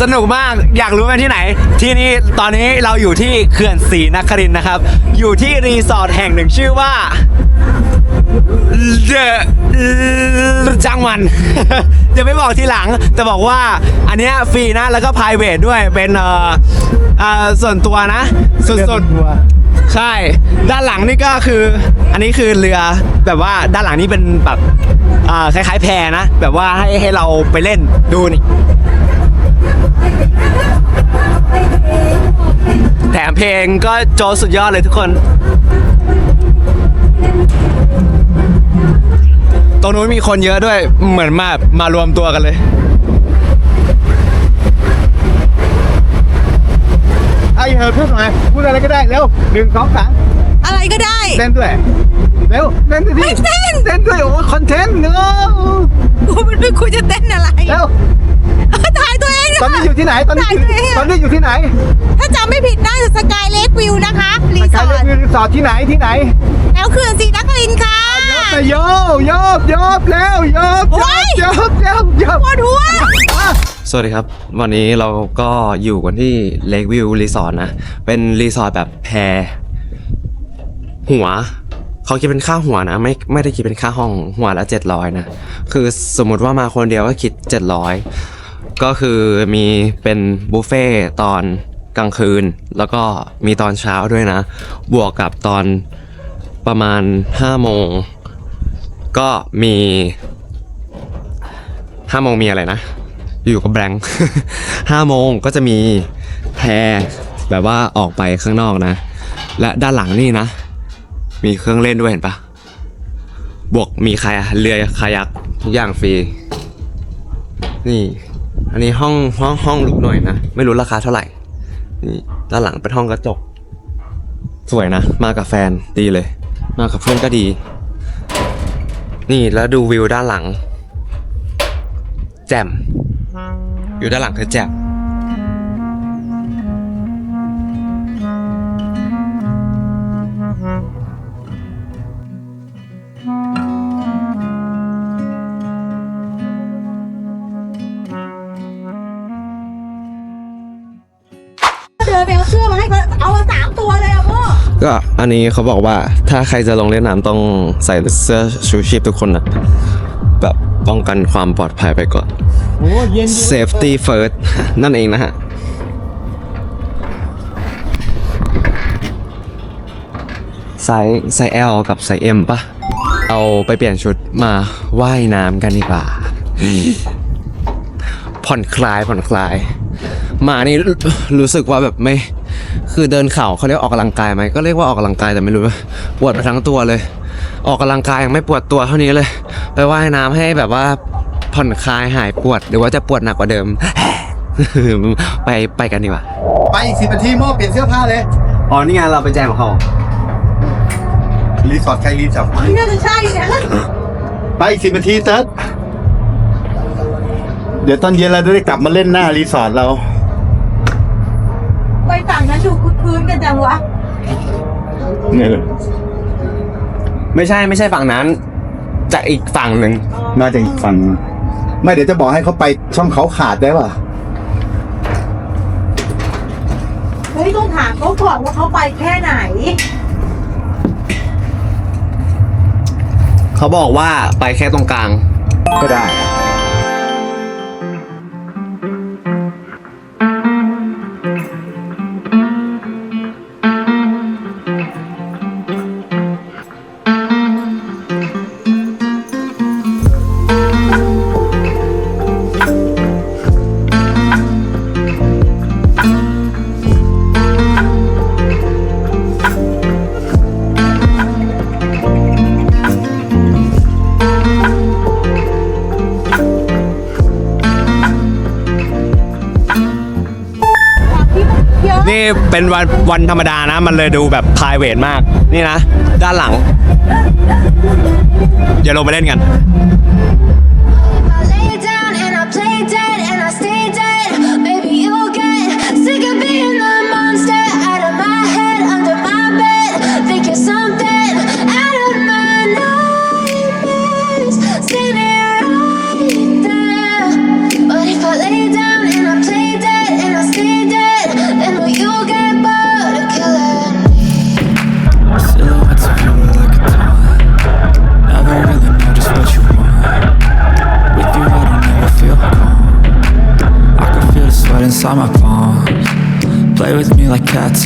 สนุกมากอยากรู้เป็นที่ไหน ที่นี่ตอนนี้เราอยู่ที่เขื่อนศรีนครินทร์นะครับ อยู่ที่รีสอร์ทแห่งหนึ่งชื่อว่าเดอะจังมัน จะไม่บอกทีหลัง แต่บอกว่าอันเนี้ยฟรีนะแล้วก็ p r i v a t ด้วยเป็นเอ่อเอ่อส่วนตัวนะ สุดๆ ใช่ ด้านหลังนี่ก็คือ อันนี้คือเรือแบบว่าด้านหลังนี่เป็นแบบอ่าคล้ายๆแพนะ แบบว่าให้ให้เราไปเล่นดูนี่ แถมเพลงก็โจสุดยอดเลยทุกคน ตรงนู้นมีคนเยอะด้วยเหมือนมามารวมตัวกันเลย ไอ้เหินพูดหน่อยพูดอะไรก็ได้เร็วหนึ่งสองสามอะไรก็ได้ เต้นด้วยเร็วเต้นด้วยดิไม่เต้น เต้นด้วยโอ้คอนเทนต์เนอะกูไม่รู้กูจะเต้นอะไรเร็วถ่ายตัวเองตอนนี้อยู่ที่ไหนตอนนี้อยู่ถ่ายตัวเองตอนนี้อยู่ที่ไหน ถ้าจำไม่ผิดน่าจะสกายเล k วิวนะคะรีสกาอรร์ทเรียนรีสอร์ทที่ไหนที่ไหน แล้วเขื่อนศรีนครินทร์ค่ะแต่โยบโยบโยบแล้วโยบโอ้ยโยบโยบโยบปวดหัว สวัสดีครับ วันนี้เราก็อยู่กันที่เลกวิวรีสอร์ทนะ เป็นรีสอร์ทแบบแพรหัว เขาคิดเป็นค่าหัวนะ ไม่ไม่ได้คิดเป็นค่าห้องหัวละ700นะ คือสมมติว่ามาคนเดียวก็คิด700ก็คือมีเป็นบุฟเฟ่ต์ตอนกลางคืน แล้วก็มีตอนเช้าด้วยนะ บวกกับตอนประมาณ5โมง ก็มีห้าโมงมีอะไรนะ อยู่กับแบงค์ห้าโมงก็จะมีแพรแบบว่าออกไปข้างนอกนะ และด้านหลังนี่นะ มีเครื่องเล่นด้วยเห็นปะบวกมีคาเรือคายักทุกอย่างฟรี นี่ อันนี้ห้องห้องห้องหรูหน่อยนะ ไม่รู้ราคาเท่าไหร่ นี่ด้านหลังเป็นห้องกระจก สวยนะ มากับแฟนดีเลย มากับเพื่อนก็ดี นี่แล้วดูวิวด้านหลัง แจ่ม อยู่ด้านหลังคือแจ่มเดินไปเอาเสื้อมาให้เขาเอามาสามตัวเลยอะพ่อก็อันนี้เขาบอกว่าถ้าใครจะลงเล่นน้ำต้องใส่เสื้อชูชีพทุกคนนะแบบป้องกันความปลอดภัยไปก่อน โอ้เย็น safety first นั่นเองนะฮะ ไซส์ไซส์ L กับไซส์ M ปะเอาไปเปลี่ยนชุดมาว่ายน้ำกันดีกว่า ผ่อนคลายผ่อนคลาย มานี่รู้รู้สึกว่าแบบไม่ คือเดินเข่าเขาเรียกออกกำลังกายไหมก็เรียกว่าออกกำลังกายแต่ไม่รู้ว่าปวดไปทั้งตัวเลย ออกกำลังกายยังไม่ปวดตัวเท่านี้เลย ไปว่ายน้ำให้แบบว่า ผ่อนคลายหายปวดหรือว่าจะปวดหนักกว่าเดิม ไปไปกันดีกว่าไปอีกสิบนาทีโม่เปลี่ยนเสื้อผ้าเลยอ๋อนี่ไงเราไปแจ้งของเขารีสอร์ทใครรีสอร์ทนี่น่าจะใช่เนี่ยไปอีกสิบนาทีเติร์ดเดี๋ยวตอนเย็นเราจะได้กลับมาเล่นหน้ารีสอร์ทเรา ไปต่างนั้นดูคืนๆกันจังวะเนี่ยเลยไม่ใช่ไม่ใช่ฝั่งนั้น จากอีกฝั่งหนึ่งน่าจะอีกฝั่ง ไม่เดี๋ยวจะบอกให้เขาไปช่องเขาขาดได้ป่ะเฮ้ยต้องถามเขาก่อนว่าเขาไปแค่ไหน เขาบอกว่าไปแค่ตรงกลาง ก็ได้นี่ เป็นวันวันธรรมดานะ มันเลยดูแบบ p r i v a t มาก นี่นะ ด้านหลัง เดี๋ยวลงไปเล่นกัน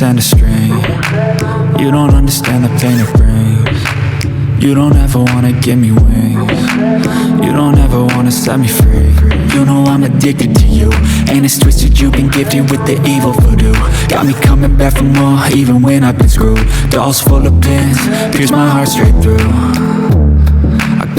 You don't understand the pain it brings. You don't ever wanna give me wings. You don't ever wanna set me free. You know I'm addicted to you. And it's twisted, you've been gifted with the evil voodoo. Got me coming back for more, even when I've been screwed. Dolls full of pins, pierce my heart straight through. I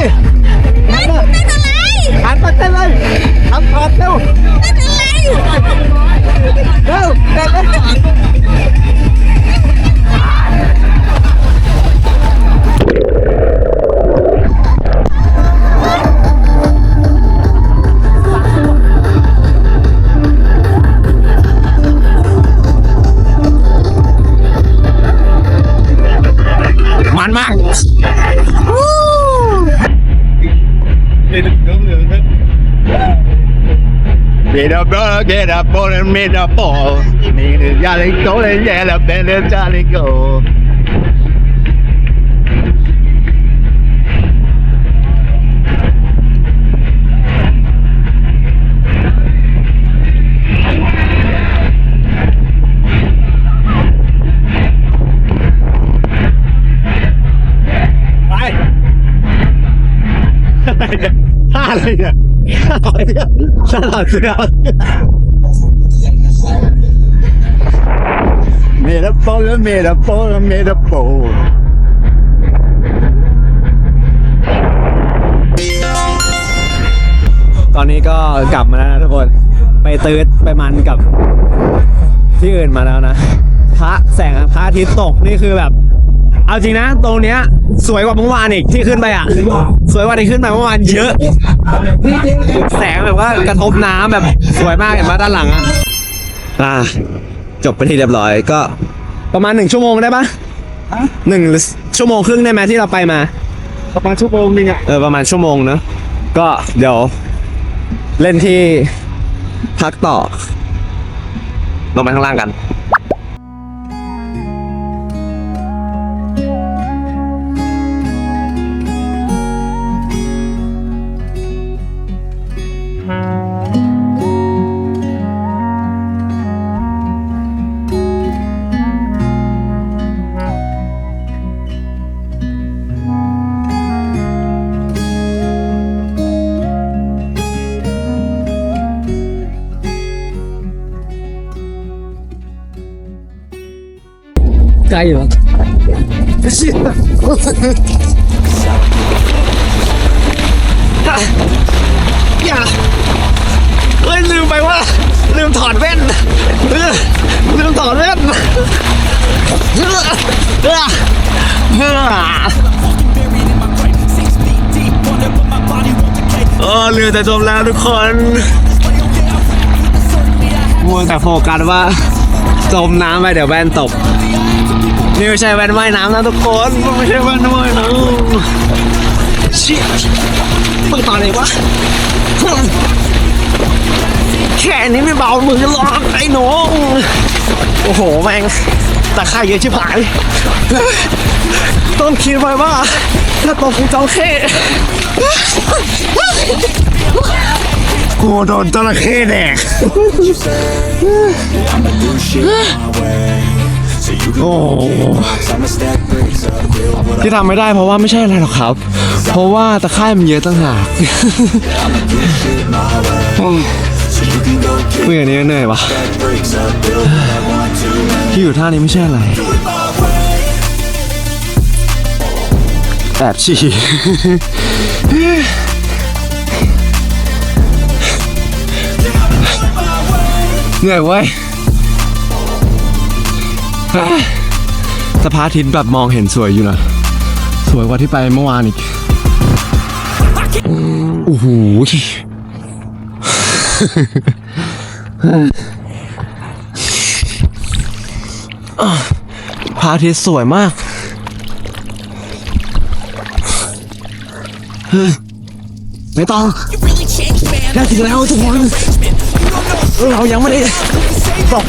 ิ made up, oh. Need a jolly go and yell up, then a jolly go. ไปท่าอะไเมดโปลเมดโปตอนนี้ก็กลับมาแล้วนะทุกคน ไปตืดไปมันกับที่อื่นมาแล้วนะ พระแสงพระอาทิตย์ตกนี่คือแบบ เอาจริงนะ ตรงเนี้ย สวยกว่าเมื่อวานอีกที่ขึ้นไปอะ สวยกว่าที่ขึ้นไปเมื่อวานเยอะ แสงแบบว่ากระทบน้ำแบบสวยมากเห็นไหมด้านหลังอะอ่า จบไปที่เรียบร้อยก็ประมาณหนึ่งชั่วโมงได้ปะหนึ่งหรือชั่วโมงครึ่งได้ไหมที่เราไปมา ประมาณชั่วโมงนึงอะ เออประมาณชั่วโมงเนอะก็เดี๋ยว เล่นที่พักต่อลงไปข้างล่างกัน ไกลเหรออย่าเฮ้ยลืมไปว่า ลืมถอดแว่นเลืมถอดแว่นเออเออเออเออลืมแต่จมแล้วทุกคนมัวแต่โฟกัสว่าจมน้ำไปเดี๋ยวแว่นตก นี่ไม่ใช่แว่นว่ายน้ำนะทุกคนไม่ใช่แว่นว่ายน้ำเชี่ยมึงตอนไหนวะแค่นี้ไม่เบามือหรอกไอ้หนูโอ้โหแม่งตะไคร่เยอะชิบหายต้องคิดไว้ว่าถ้าตกกูจองเข้กูโดนจระเข้แดก โอ้ที่ทำไม่ได้เพราะว่าไม่ใช่อะไรหรอกครับ เพราะว่าตะไคร่มันเยอะตั้งหากคุยอันนี้เหนื่อยวะที่อยู่ท่านี้ไม่ใช่อะไรแอบฉี่เหนื่อยเว้ย สภาพอาทิตย์แบบมองเห็นสวยอยู่นะ สวยกว่าที่ไปเมื่อวานอีก โอ้โหพระอาทิตย์สวยมากเฮ้ยไม่ต้องได้ถึงแล้วทุกคน เรายังไม่ได้ตก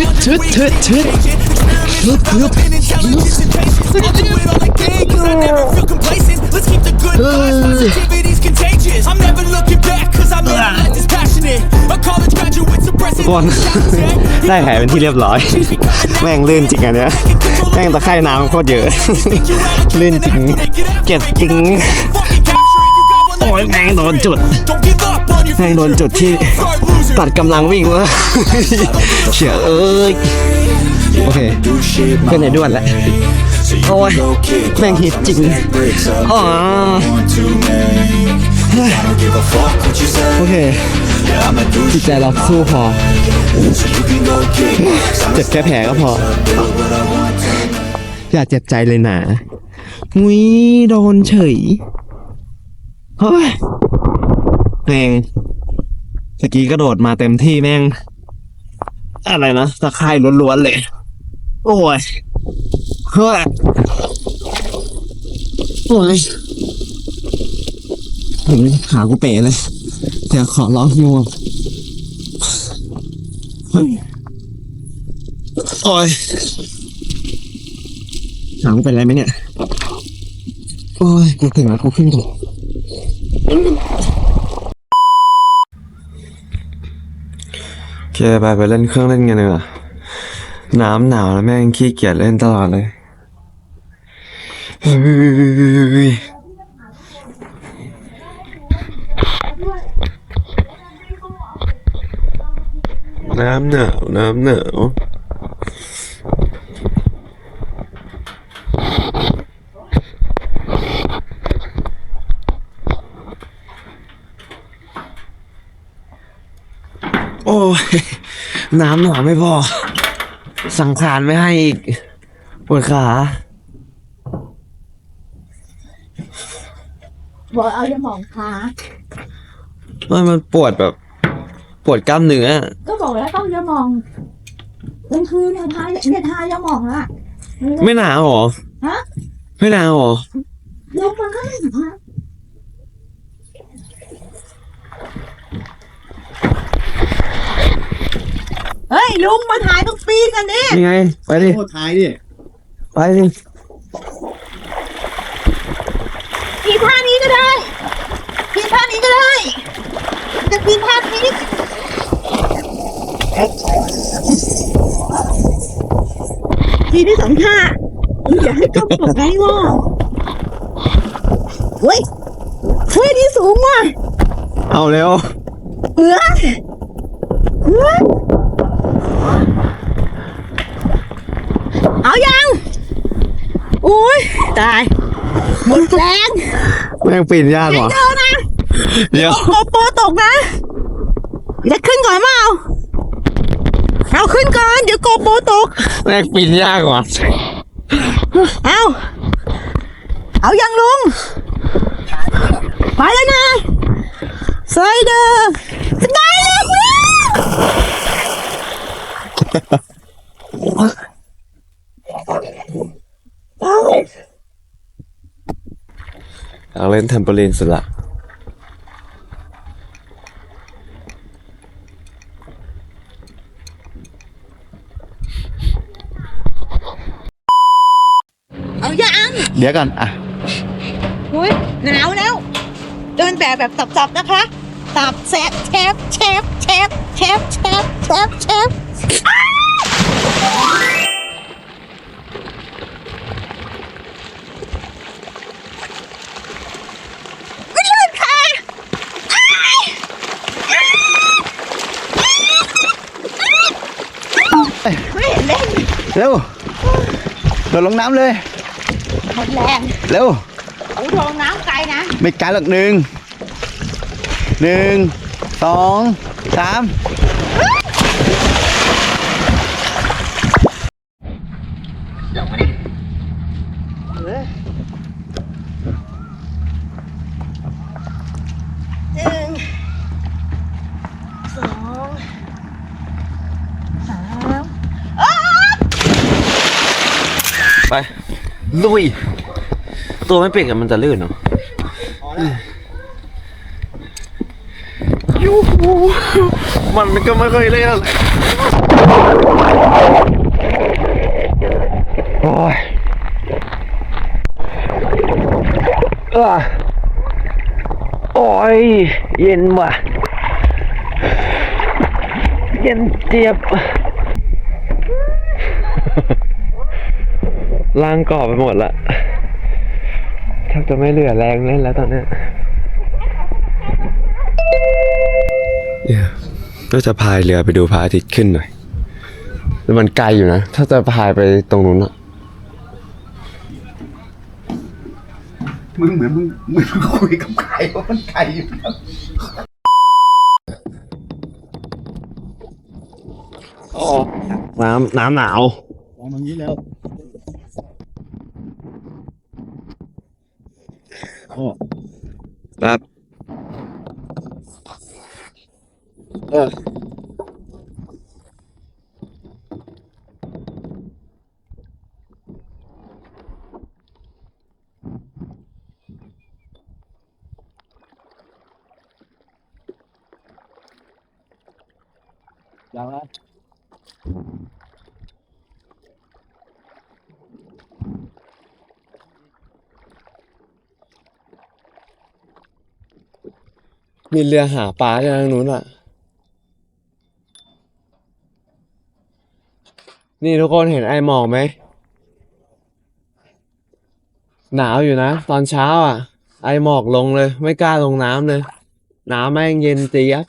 ทึดทึได้แผลเป็นที่เรียบร้อย แม่งลื่นจริงอันเนี้ยแม่งตะไคร่น้ำโคตรเยอะ ลื่นจริง เจ็บจริง โอ้ยแม่งโดนจุด แม่งโดนจุดที่ตัดกำลังวิ่งแล้วเฉียเอ้ยโอเคขึ้นในด้วนแล้วโอ้ยแม่งฮิตจริงอ๋อโอเคจิตใจเราสู้พอ เจ็บแค่แผลก็พอ อย่าเจ็บใจเลยนะงุ้ยโดนเฉย เฮ้ยแม่ง ตะกี้กระโดดมาเต็มที่แม่ง อะไรนะตะไคร่ล้วนๆเลย โอ้ยเฮ้ยโอ้ยผมขากูเป๋เลยเดี๋ยวขอร้องงวเฮ้ยโอ้ยขากูเป็นไรไหมเนี่ย โอ้ย กูถึงแล้วกูขึ้นถูก เคไปไปเล่นเครื่องเล่นกันเลยว่ะน้ำหนาวแล้วแม่งขี้เกียจเล่นตลอดเลยน้ำหนาวน้ำหนาว โอ้ย น้ำหนาวไม่พอ สังขารไม่ให้อีกปวดขา บอกเอาจะมองขามันมันปวดแบบ ปวดกล้ามเนื้อก็บอกแล้วต้องจะมองกลางคืนเนี่ยทาเนี่ยทาจะมองละไม่หนาวหรอ ฮะ ไม่หนาวหรอ ลมมันก็ไม่หนาว เฮ้ยลุงมาถ่ายตรงปีนกันดินี่ไง ไปดิ โคตรท้ายดิไปดิปีนท่านี้ก็ได้ปีนท่านี้ก็ได้ จะปีนท่านี้ปีนได้สองท่าอย่าให้ก้มตกไงวะเฮ้ยเฮ้ยนี่สูงว่ะเอาเร็ว เออเออ เอายังอุ้ยตายหมดแรงแม่งปีนยากว่ะเจอนะเดี๋ยวโกโปรตกนะจะขึ้นก่อนมาเอาเอาขึ้นก่อนเดี๋ยวโกโปรตกแม่งปีนยากว่ะเอาเอายังลุงไปแล้วนะสไลเดอร์สไลเดอร์ อยากเล่นเทมโปลีนสุดละเอายังเดี๋ยวก่อนอะอุ้ยหนาวแล้วเดินแบบแบบสับๆนะคะสับแซบเชฟเชฟเชฟเชฟเชฟเชฟเชฟอ้าวไม่ลื่นค่ะอ้ายไม่เห็นเล่น เร็วโดดลงน้ำเลย หมดแรงเร็วเอาโดนน้ำไกลนะไม่ไกลหรอกหนึ่งหนึ่งสองสามหนึ่งสองสาม ไป ลุย ตัวไม่เปียกอะมันจะลื่นเนาะยูมันก็ไม่เคยเล่นอะไรโอ้ยเออโอ้ย เย็นว่ะ เย็นเจี๊ยบ ร่างก่อไปหมดละแทบจะไม่เหลือแรงเล่นแล้วตอนเนี้ยเนี่ยก็จะพายเรือไปดูพระอาทิตย์ขึ้นหน่อยแต่มันไกลอยู่นะ ถ้าจะพายไปตรงนู้นอะมึงเหมือนมึงมึงคุยกับใครว่ามันไกลอยู่นะน้ำน้ำหนาวมองตรงนี้แล้ว ครับ มีเรือหาปลาที่ทางนู้นอะ นี่ทุกคนเห็นไอหมอกไหม หนาวอยู่นะ ตอนเช้าอะ ไอหมอกลงเลย ไม่กล้าลงน้ำเลย น้ำแม่งเย็นเจี๊ยบ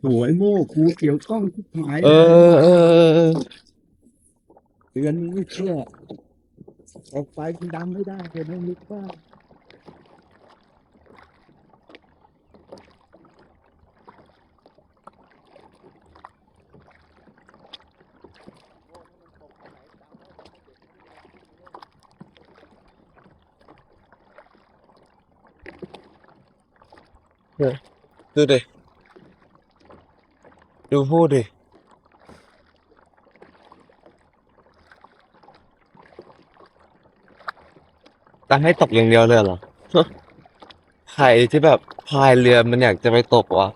โหยโม่กูเกี่ยวกล้องทุกหายเออเออเออเออเตือนมึงไม่เชื่อ ออกไปกูดำไม่ได้เลยไม่นึกว่าดูดิ ดูพูดดิ แต่ให้ตกอย่างเดียวเลยเหรอ ใครที่แบบพายเรือมันอยากจะไปตกวะ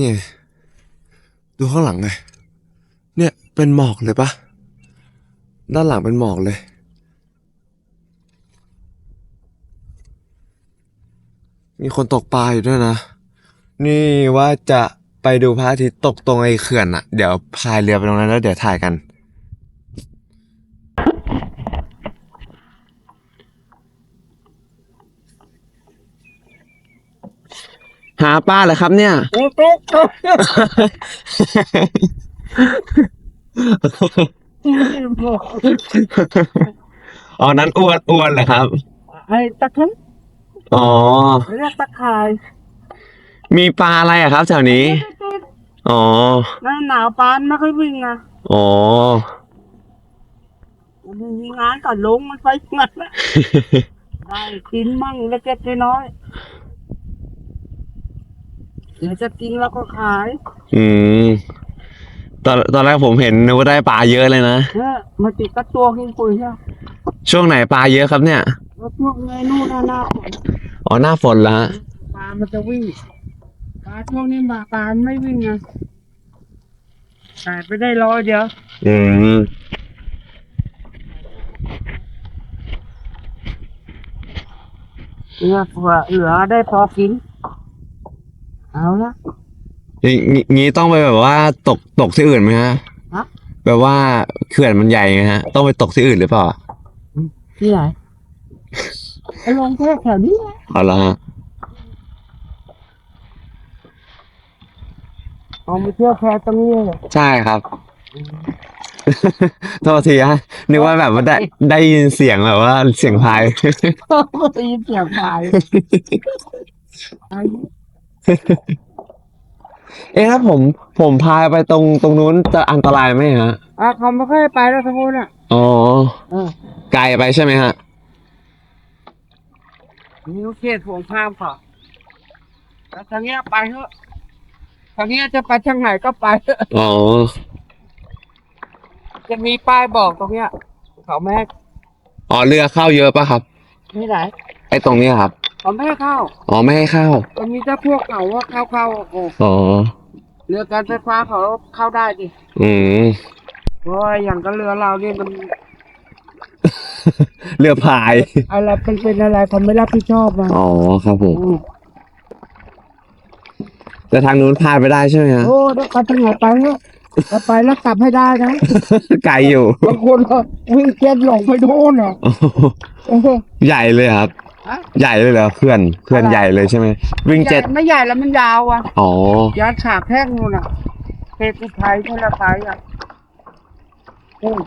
นี่ดูข้างหลังไง เนี่ยเป็นหมอกเลยปะด้านหลังเป็นหมอกเลย มีคนตกปลาอยู่ด้วยนะ นี่ว่าจะไปดูพระอาทิตย์ตกตรงไอ้เขื่อนอะเดี๋ยวพายเรือไปตรงนั้นแล้วเดี๋ยวถ่ายกัน หาปลาเหรอครับเนี่ยโอ้ตกอ๋อนั้นอ้วนอ้วนเหรอครับ ไอ้ตะเข็นอ๋อ เรียกตะข่ายมีปลาอะไรอะครับแถวนี้ อ๋อ หน้าหนาวปานไม่ค่อยวิ่งอะอ๋อ มันมีงานก็ลงมันไปงั้นแหละได้กินมั่งเล็กๆน้อยๆ เดี๋ยวจะกินแล้วก็ขายอืม ตอนตอนแรกผมเห็นนึกว่าได้ปลาเยอะเลยนะ เออมาติดกระตัวกินปุ๋ยใช่ไหมช่วงไหนปลาเยอะครับเนี่ย แล้วพวกเมนูหน้าหน้าฝนอ๋อหน้าฝนละปลามันจะวิ่งปลาช่วงนี้ปลาปลามันไม่วิ่งอะแต่ไปได้ร้อยเดียวอืม เหลือเผื่อเหลือได้พอกิน เอาละงี้งี้งี้ต้องไปแบบว่าตกตกที่อื่นไหมฮะฮะ แบบว่าเขื่อนมันใหญ่ไงฮะ ต้องไปตกที่อื่นหรือเปล่าที่ไหนไอ้ลงแค่แถวนี้แหละเอาละฮะเอาไปเที่ยวแพตรงนี้เลยใช่ครับ โทษทีฮะนึกว่าแบบว่าได้ได้ยินเสียงแบบว่าเสียงพายได้ยินเสียงพาย เอ๊ะถ้าผมผมพายไปตรงตรงนู้นจะอันตรายไหมฮะอะเขาไม่ค่อยไปแล้วทั้งคนอะอ๋อเออไกลไปใช่ไหมฮะนี่เขตห่วงห้ามค่ะแล้วทางเนี้ยไปเถอะทางเนี้ยจะไปทางไหนก็ไปเถอะอ๋อจะมีป้ายบอกตรงเนี้ยเขาไม่ให้อ๋อเรือเข้าเยอะปะครับ ไม่ไหน ไอ้ตรงเนี้ยครับ เขาไม่ให้เข้า อ๋อไม่ให้เข้า มันมีแต่พวกเขาว่าเข้าเข้าๆโอ้โหอ๋อ เรือการไฟฟ้าเขาเข้าได้ดิอืมเพราะว่าอย่างกับเรือเราเนี่ยมันเรือพาย อะไรเป็นเป็นอะไรเขาไม่รับผิดชอบมาอ๋อครับผมอืมแต่ทางนู้นพายไปได้ใช่ไหมฮะ โอ้เดี๋ยวไปทางไหนไปเถอะถ้าไปแล้วกลับให้ได้นะ ไกลอยู่ บางคนก็วิ่งเจ็ดหลงไปโดนอะโอ้โหใหญ่เลยครับ ฮะ ใหญ่เลยเหรอเพื่อนเพื่อนใหญ่เลยใช่ไหมวิ่งใหญ่เจ็ดไม่ใหญ่แล้วมันยาวอะอ๋อยานฉากแท่งนู่นอะเทพุไทยเทละไทยอะโอ้ย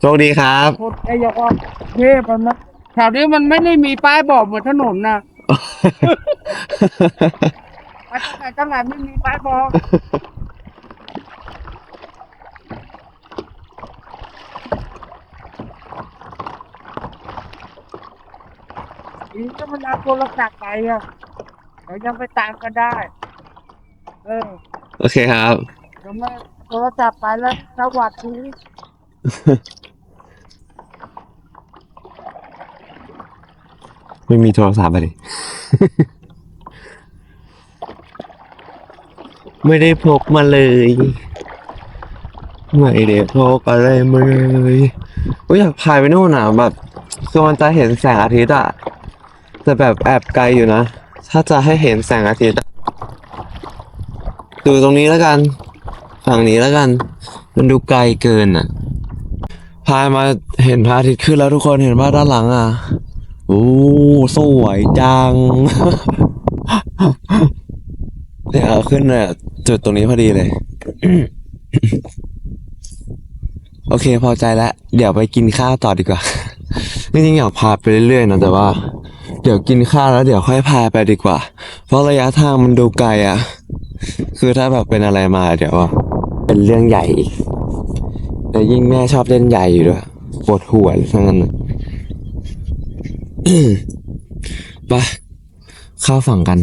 โชคดีครับโคตรไอ้ยกว่าเทพมันนะแถวนี้มันไม่ได้มีป้ายบอกเหมือนถนนนะไปทางไหนทางไหนไม่มีป้ายบอก อีกก็มันเอาโทรศัพท์ไปอะเดี๋ยวยังไปตามกันได้ เออโอเคครับ เดี๋ยวไม่โทรศัพท์ไปแล้วสวัสดีไม่มีโทรศัพท์อะดิไม่ได้พกมาเลย ไม่ได้พกอะไรมาเลย ก็อยากพายไปโน่นอะแบบคือมันจะเห็นแสงอาทิตย์อะ แต่แบบแอบไกลอยู่นะ ถ้าจะให้เห็นแสงอาทิตย์ ดูตรงนี้แล้วกัน ฝั่งนี้แล้วกัน มันดูไกลเกินอะ พายมาเห็นพระอาทิตย์ขึ้นแล้วทุกคนเห็นว่าด้านหลังอะ โอ้สวยจัง เนี่ยเอาขึ้นเนี่ยจุดตรงนี้พอดีเลย โอเคพอใจแล้ว เดี๋ยวไปกินข้าวต่อดีกว่าจริงๆอยากพาไปเรื่อยๆนะแต่ว่า ดี๋ยวกินข้าวแล้วเดี๋ยวค่อยพาไปดีกว่า เพราะระยะทางมันดูไกลอะ คือถ้าแบบเป็นอะไรมาเดี๋ยวเป็นเรื่องใหญ่แล้วยิ่งแม่ชอบเล่นใหญ่อยู่ด้วยปวดหัวทั้งนั้นน่ะไปเข้าฝั่งกัน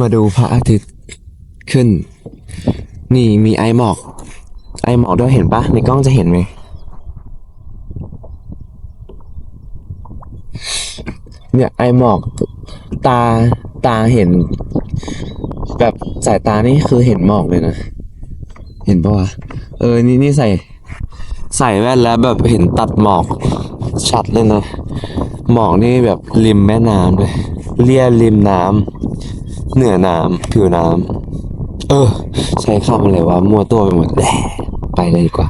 มาดูพระอาทิตย์ขึ้น นี่มีไอหมอก ไอหมอกด้วยเห็นปะในกล้องจะเห็นไหม เนี่ยไอหมอกตาตาเห็น แบบสายตานี่คือเห็นหมอกเลยนะ เห็นปะวะเออนี่นี่ใส่ ใส่แว่นแล้วแบบเห็นตัดหมอกชัดเลยนะ หมอกนี่แบบริมแม่น้ำเลยเลียริมน้ำเหนือน้ำผิวน้ำเออ ใช้คำอะไรวะมั่วตัวไปหมดแหละไปเลยดีกว่า